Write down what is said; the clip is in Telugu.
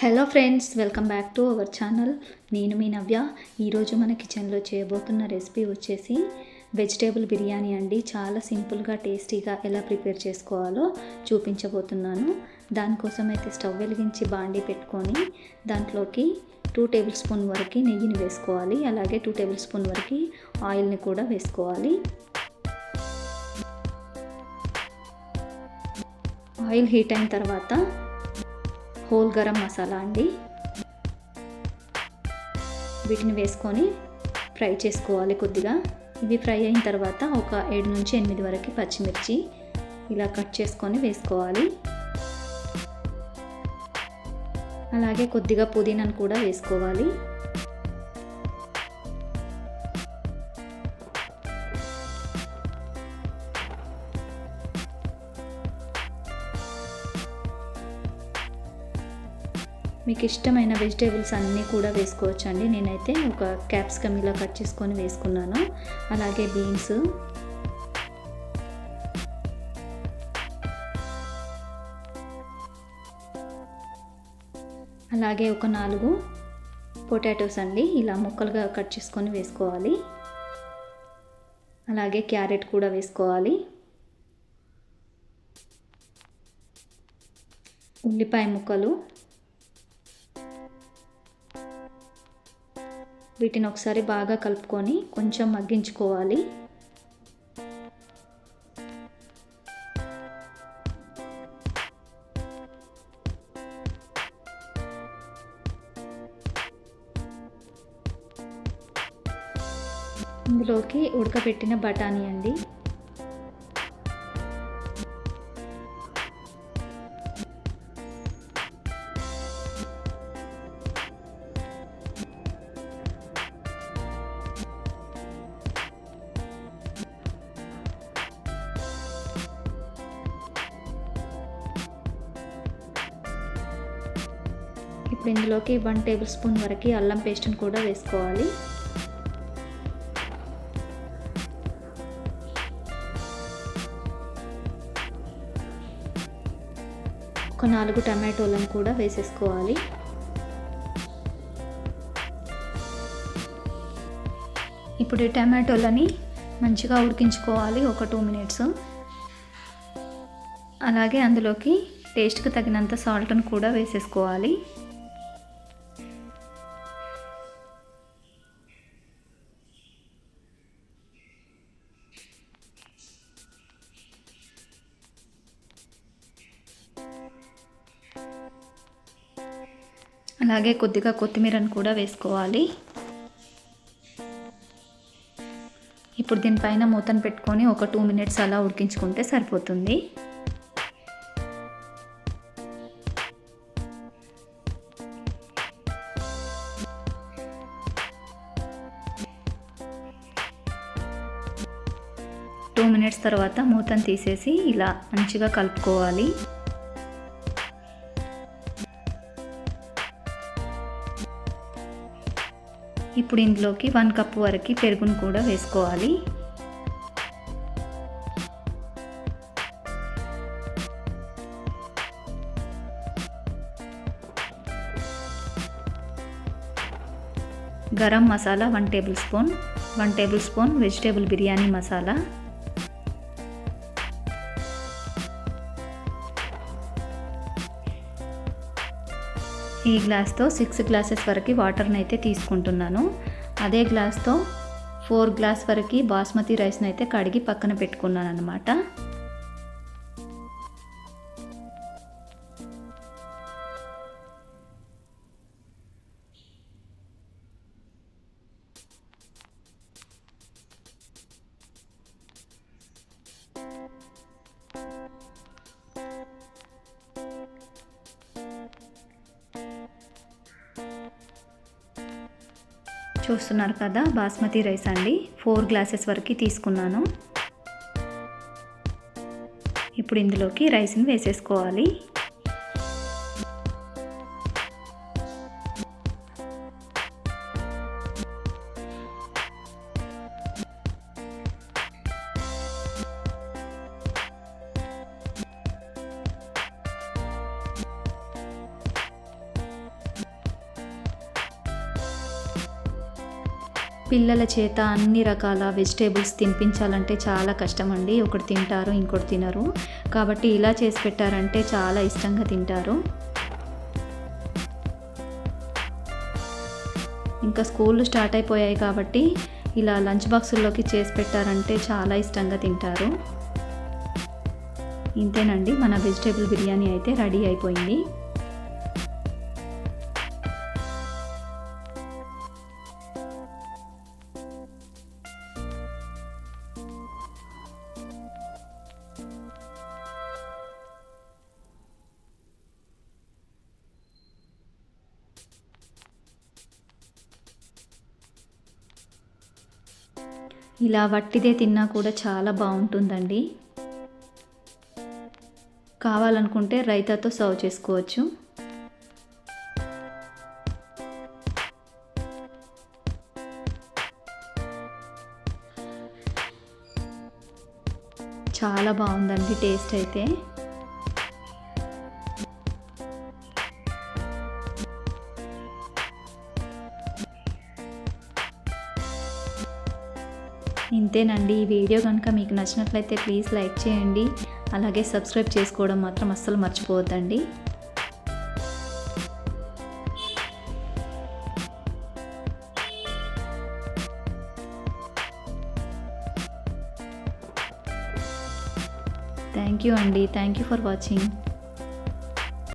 Hello friends welcome back to our channel నేను మీ నవ్య. ఈరోజు మన కిచెన్లో చేయబోతున్న రెసిపీ వచ్చేసి వెజిటేబుల్ బిర్యానీ అండి. చాలా సింపుల్గా టేస్టీగా ఎలా ప్రిపేర్ చేసుకోవాలో చూపించబోతున్నాను. దానికోసం అయితే స్టవ్ వెలిగించి బాండి పెట్టుకొని దాంట్లోకి టూ టేబుల్ స్పూన్ వరకు నెయ్యిని వేసుకోవాలి. అలాగే టూ టేబుల్ స్పూన్ వరకు ఆయిల్ని కూడా వేసుకోవాలి. ఆయిల్ హీట్ అయిన తర్వాత హోల్ గరం మసాలా అండి. వీటిని వేసుకొని ఫ్రై చేసుకోవాలి కొద్దిగా. ఇవి ఫ్రై అయిన తర్వాత ఒక ఏడు నుంచి ఎనిమిది వరకు పచ్చిమిర్చి ఇలా కట్ చేసుకొని వేసుకోవాలి. అలాగే కొద్దిగా పుదీనాను కూడా వేసుకోవాలి. మీకు ఇష్టమైన వెజిటేబుల్స్ అన్నీ కూడా వేసుకోవచ్చు అండి నేనైతే ఒక క్యాప్సికమ్ ఇలా కట్ చేసుకొని వేసుకున్నాను. అలాగే బీన్స్. అలాగే ఒక నాలుగు పొటాటోస్ అండి. ఇలా ముక్కలుగా కట్ చేసుకొని వేసుకోవాలి. అలాగే క్యారెట్ కూడా వేసుకోవాలి. ఉల్లిపాయ ముక్కలు. వీటిని ఒకసారి బాగా కలుపుకొని కొంచెం మగ్గించుకోవాలి. ఇందులోకి ఉడకబెట్టిన బఠానీ అండి. ఇప్పుడు ఇందులోకి వన్ టేబుల్ స్పూన్ వరకు అల్లం పేస్ట్ని కూడా వేసుకోవాలి. ఒక నాలుగు టమాటోలను కూడా వేసేసుకోవాలి. ఇప్పుడు ఈ టమాటోలని మంచిగా ఉడికించుకోవాలి ఒక టూ మినిట్స్. అలాగే అందులోకి టేస్ట్కి తగినంత సాల్ట్ను కూడా వేసేసుకోవాలి. అలాగే కొద్దిగా కొత్తిమీరను కూడా వేసుకోవాలి. ఇప్పుడు దీనిపైన మూతను పెట్టుకొని ఒక టూ మినిట్స్ అలా ఉడికించుకుంటే సరిపోతుంది. టూ మినిట్స్ తర్వాత మూతను తీసేసి ఇలా మంచిగా కలుపుకోవాలి. ఇప్పుడు ఇందులోకి వన్ కప్ వరకు పెరుగును కూడా వేసుకోవాలి. Garam masala one tablespoon one tablespoon vegetable biryani masala ఈ గ్లాస్తో సిక్స్ గ్లాసెస్ వరకు వాటర్ని అయితే తీసుకుంటున్నాను. అదే గ్లాస్తో ఫోర్ గ్లాస్ వరకు బాస్మతి రైస్ని అయితే కడిగి పక్కన పెట్టుకున్నాను అనమాట చూస్తున్నారు కదా బాస్మతి రైస్ అండి. ఫోర్ గ్లాసెస్ వరకు తీసుకున్నాను. ఇప్పుడు ఇందులోకి రైస్ని వేసేసుకోవాలి. పిల్లల చేత అన్ని రకాల వెజిటేబుల్స్ తినిపించాలంటే చాలా కష్టం అండి ఒకటి తింటారు ఇంకోటి తినరు. కాబట్టి ఇలా చేసి పెట్టారంటే చాలా ఇష్టంగా తింటారు. ఇంకా స్కూళ్ళు స్టార్ట్ అయిపోయాయి కాబట్టి ఇలా లంచ్ బాక్సుల్లోకి చేసి పెట్టారంటే చాలా ఇష్టంగా తింటారు. ఇంతేనండి. మన వెజిటేబుల్ బిర్యానీ అయితే రెడీ అయిపోయింది. ఇలా వట్టిదే తిన్నా కూడా చాలా బాగుంటుందండి. కావాలనుకుంటే రైతాతో సర్వ్ చేసుకోవచ్చు. చాలా బాగుందండి టేస్ట్ అయితే. ఇంతేనండి. ఈ వీడియో కనుక మీకు నచ్చినట్లయితే ప్లీజ్ లైక్ చేయండి. అలాగే సబ్స్క్రైబ్ చేసుకోవడం మాత్రం అస్సలు మర్చిపోవద్దండి. థ్యాంక్ యూ అండి. Thank you for watching.